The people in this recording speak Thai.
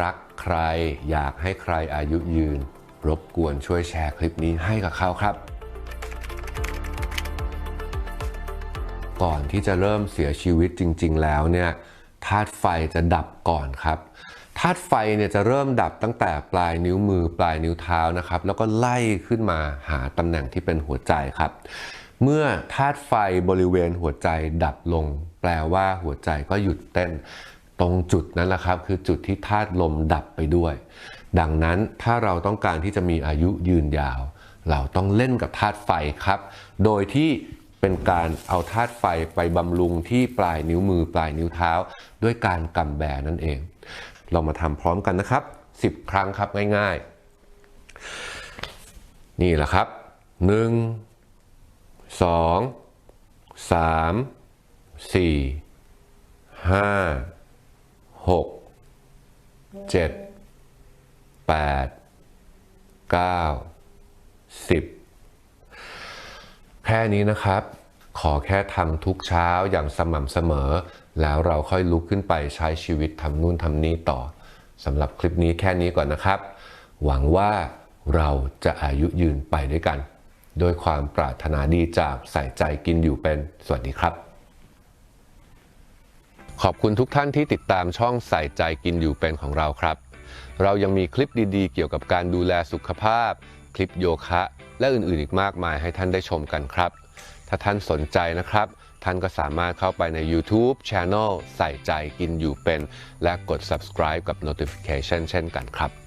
รักใครอยากให้ใครอายุยืน รบกวนช่วยแชร์คลิปนี้ให้กับเขาครับ ก่อนที่จะเริ่มเสียชีวิตจริง ๆ แล้วเนี่ยธาตุไฟจะดับก่อนครับธาตุไฟเนี่ยจะเริ่มดับตั้งแต่ปลายนิ้วมือปลายนิ้วเท้านะครับ แล้วก็ไล่ขึ้นมาหาตำแหน่งที่เป็นหัวใจครับ เมื่อธาตุไฟบริเวณหัวใจดับลง แปลว่าหัวใจก็หยุดเต้น ตรงจุดนั้นแหละครับ คือจุดที่ธาตุลมดับไปด้วย ดังนั้นถ้าเราต้องการที่จะมีอายุยืนยาว เราต้องเล่นกับธาตุไฟครับ โดยที่เป็นการเอาธาตุไฟไปบำรุงที่ปลายนิ้วมือปลายนิ้วเท้า ด้วยการกำแบนั่นเอง เรามาทำพร้อมกันนะครับ 10 ครั้งครับง่ายๆ นี่แหละครับ 1 2 3 4 5 6 7 8 9 10แค่นี้นะครับ ขอแค่ทำทุกเช้าอย่างสม่ำเสมอ แล้วเราค่อยลุกขึ้นไปใช้ชีวิตทำนู่นทำนี่ต่อสำหรับคลิปนี้แค่นี้ก่อนนะครับ หวังว่าเราจะอายุยืนไปด้วยกัน โดยความปรารถนาดีจากใส่ใจกินอยู่เป็น สวัสดีครับ ขอบคุณทุกท่านที่ติดตามช่องใส่ใจกินอยู่เป็นของเราครับ เรายังมีคลิปดีๆ เกี่ยวกับการดูแลสุขภาพ คลิปโยคะ และอื่นๆอีกมากมายให้ท่านได้ชมกันครับ ถ้าท่านสนใจนะครับ ท่านก็สามารถเข้าไปใน YouTube Channel ใส่ใจกินอยู่เป็น และกด subscribe กับ notification เช่นกันครับ